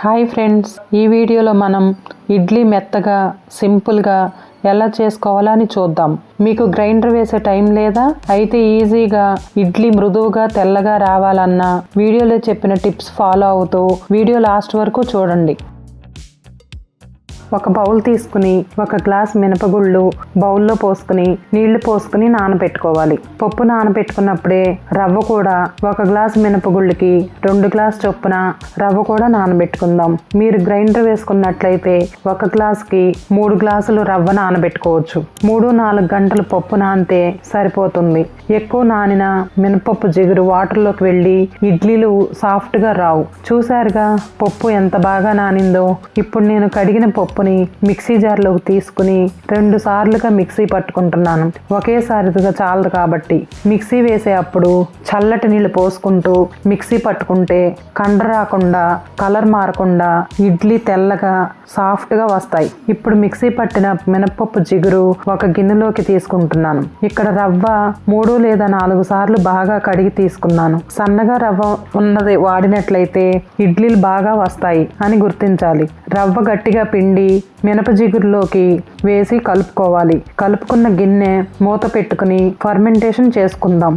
Hi friends ఈ వీడియోలో మనం ఇడ్లీ మెత్తగా సింపుల్గా ఎలా చేసుకోవాలా అని చూద్దాం. మీకు గ్రైండర్ వేసే టైం లేదా? అయితే ఈజీగా ఇడ్లీ మృదువుగా తెల్లగా రావాలన్నా వీడియోలో చెప్పిన టిప్స్ ఫాలో అవుతూ వీడియో లాస్ట్ వరకు చూడండి. ఒక బౌల్ తీసుకుని ఒక గ్లాస్ మినపగుళ్ళు బౌల్లో పోసుకుని నీళ్ళు పోసుకుని నానబెట్టుకోవాలి. పప్పు నానబెట్టుకున్నప్పుడే రవ్వ కూడా ఒక గ్లాస్ మినపగుళ్ళకి రెండు గ్లాస్ చొప్పున రవ్వ కూడా నానబెట్టుకుందాం. మీరు గ్రైండర్ వేసుకున్నట్లయితే ఒక గ్లాస్కి మూడు గ్లాసులు రవ్వ నానబెట్టుకోవచ్చు. మూడు నాలుగు గంటలు పప్పు నానితే సరిపోతుంది. ఎక్కువ నానిన మినపప్పు జిగురు వాటర్లోకి వెళ్ళి ఇడ్లీలు సాఫ్ట్గా రావు. చూసారుగా పప్పు ఎంత బాగా నానిందో. ఇప్పుడు నేను కడిగిన పప్పు పప్పుని మిక్సీ జార్లోకి తీసుకుని రెండు సార్లుగా మిక్సీ పట్టుకుంటున్నాను. ఒకేసారిగా చాలదు కాబట్టి మిక్సీ వేసే అప్పుడు చల్లటి నీళ్ళు పోసుకుంటూ మిక్సీ పట్టుకుంటే కండ రాకుండా కలర్ మారకుండా ఇడ్లీ తెల్లగా సాఫ్ట్గా వస్తాయి. ఇప్పుడు మిక్సీ పట్టిన మినపప్పు జిగురు ఒక గిన్నెలోకి తీసుకుంటున్నాను. ఇక్కడ రవ్వ మూడు లేదా నాలుగు సార్లు బాగా కడిగి తీసుకున్నాను. సన్నగా రవ్వ ఉన్నది వాడినట్లయితే ఇడ్లీలు బాగా వస్తాయి అని గుర్తించాలి. రవ్వ గట్టిగా పిండి మినప జిగురులోకి వేసి కలుపుకోవాలి. కలుపుకున్న గిన్నె మూత పెట్టుకుని ఫర్మెంటేషన్ చేసుకుందాం.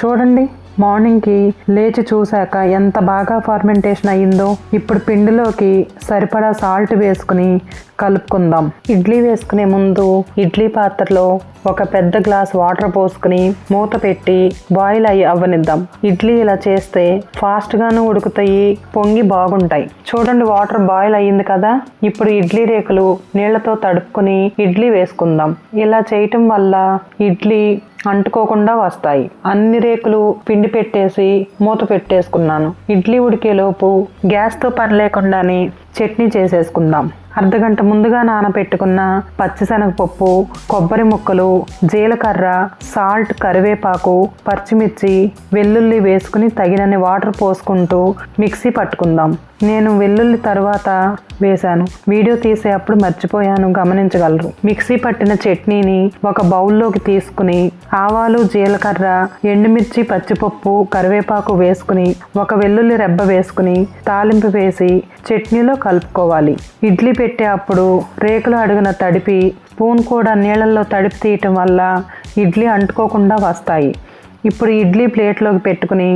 చూడండి మార్నింగ్కి లేచి చూశాక ఎంత బాగా ఫర్మెంటేషన్ అయ్యిందో. ఇప్పుడు పిండిలోకి సరిపడా సాల్ట్ వేసుకుని కలుపుకుందాం. ఇడ్లీ వేసుకునే ముందు ఇడ్లీ పాత్రలో ఒక పెద్ద గ్లాస్ వాటర్ పోసుకుని మూత పెట్టి బాయిల్ అయ్యి అవ్వనిద్దాం. ఇడ్లీ ఇలా చేస్తే ఫాస్ట్గాను ఉడుకుతాయి పొంగి బాగుంటాయి. చూడండి వాటర్ బాయిల్ అయ్యింది కదా? ఇప్పుడు ఇడ్లీ రేకులు నీళ్ళతో తడుపుకుని ఇడ్లీ వేసుకుందాం. ఇలా చేయటం వల్ల ఇడ్లీ అంటుకోకుండా వస్తాయి. అన్ని రేకులు పిండి పెట్టేసి మూత పెట్టేసుకున్నాను. ఇడ్లీ ఉడికేలోపు గ్యాస్తో పని లేకుండానే చట్నీ చేసేసుకుందాం. అర్ధగంట ముందుగా నానబెట్టుకున్న పచ్చిశనగపప్పు కొబ్బరి ముక్కలు జీలకర్ర సాల్ట్ కరివేపాకు పచ్చిమిర్చి వెల్లుల్లి వేసుకుని తగినన్ని వాటర్ పోసుకుంటూ మిక్సీ పట్టుకుందాం. నేను వెల్లుల్లి తర్వాత వేశాను. వీడియో తీసే అప్పుడు మర్చిపోయాను గమనించగలరు. మిక్సీ పట్టిన చట్నీని ఒక బౌల్లోకి తీసుకుని ఆవాలు జీలకర్ర ఎండుమిర్చి పచ్చిపప్పు కరివేపాకు వేసుకుని ఒక వెల్లుల్లి రెబ్బ వేసుకుని తాలింపు వేసి చట్నీలో కలుపుకోవాలి. ఇడ్లీ పెట్టే అప్పుడు రేకులు అడుగున తడిపి స్పూన్ కూడా నీళ్ళల్లో తడిపి తీయటం వల్ల ఇడ్లీ అంటుకోకుండా వస్తాయి. ఇప్పుడు ఇడ్లీ ప్లేట్లోకి పెట్టుకుని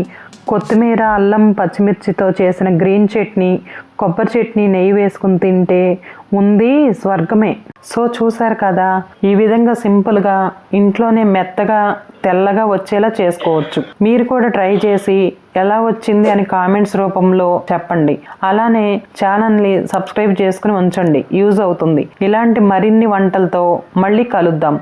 కొత్తిమీర అల్లం పచ్చిమిర్చితో చేసిన గ్రీన్ చట్నీ కొబ్బరి చట్నీ నెయ్యి వేసుకుని తింటే ఉంది స్వర్గమే. సో చూసారు కదా ఈ విధంగా సింపుల్గా ఇంట్లోనే మెత్తగా తెల్లగా వచ్చేలా చేసుకోవచ్చు. మీరు కూడా ట్రై చేసి ఎలా వచ్చింది అని కామెంట్స్ రూపంలో చెప్పండి. అలానే ఛానల్ని సబ్స్క్రైబ్ చేసుకుని ఉంచండి. యూజ్ అవుతుంది. ఇలాంటి మరిన్ని వంటలతో మళ్ళీ కలుద్దాం.